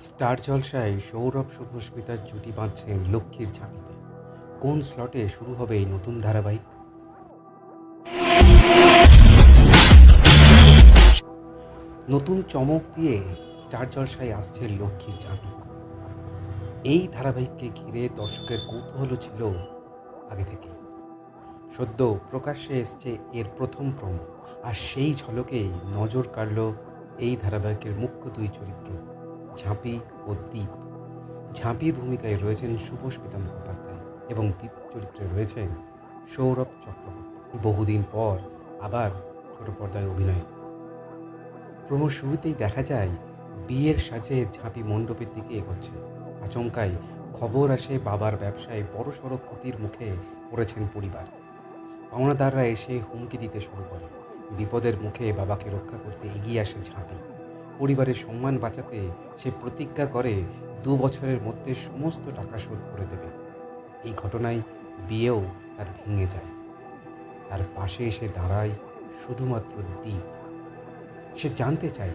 Star জলসায় সৌরভ শুভস্মিতার জুটি বাঁধছেন লক্ষ্মীর ঝাঁপিতে। কোন স্লটে শুরু হবে এই নতুন ধারাবাহিক? নতুন চমক দিয়ে স্টার জলসায় আসছে লক্ষ্মীর ঝাঁপি। এই ধারাবাহিককে ঘিরে দর্শকের কৌতূহল ছিল আগে থেকে সদ্য প্রকাশ্যে এসছে এর প্রথম প্রমো আর সেই ঝলকেই নজর কাড়ল এই ধারাবাহিকের মুখ্য দুই চরিত্র। ঝাঁপি ও দ্বীপ। ঝাঁপির ভূমিকায় রয়েছেন শুভস্মিতা মুখোপাধ্যায় এবং দ্বীপ চরিত্রে রয়েছেন সৌরভ চক্রবর্তী। বহুদিন পর আবার ছোট পর্দায় অভিনয়। প্রমো শুরুতেই দেখা যায়, বিয়ের সাজে ঝাঁপি মণ্ডপের দিকে এগোচ্ছে। আচমকাই খবর আসে বাবার ব্যবসায় বড়সড় ক্ষতির মুখে পড়েছেন পরিবার। পাওনাদাররা এসে হুমকি দিতে শুরু করে। বিপদের মুখে বাবাকে রক্ষা করতে এগিয়ে আসে ঝাঁপি। পরিবারের সম্মান বাঁচাতে সে প্রতিজ্ঞা করে দু বছরের মধ্যে সমস্ত টাকা শোধ করে দেবে। এই ঘটনায় বিয়েও তার ভেঙে যায়। তার পাশে এসে দাঁড়ায় শুধুমাত্র দ্বীপ সে জানতে চায়,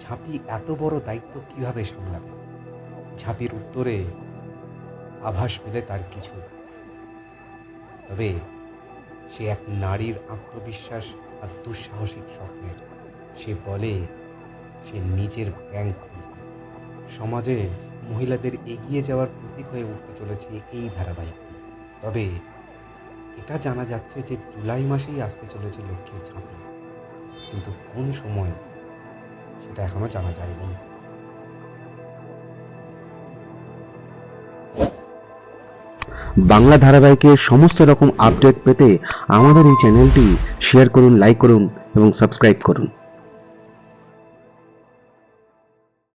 ঝাঁপি এত বড় দায়িত্ব কীভাবে সামলাবে? ঝাঁপির উত্তরে আভাস পেলে তার কিছু। তবে সে এক নারীর আত্মবিশ্বাস আর দুঃসাহসিক স্বপ্নের। সে বলে সে নিজের ব্যাংক খুলবে। সমাজে মহিলাদের এগিয়ে যাওয়ার প্রতীক হয়ে উঠতে চলেছে এই ধারাবাহিকটি। তবে এটা জানা যাচ্ছে যে জুলাই মাসেই আসতে চলেছে লক্ষ্মীর ঝাঁপি। কিন্তু কোন সময়, সেটা এখনও জানা যায়নি। বাংলা ধারাবাহিকের সমস্ত রকম আপডেট পেতে আমাদের এই চ্যানেলটি শেয়ার করুন লাইক করুন এবং সাবস্ক্রাইব করুন।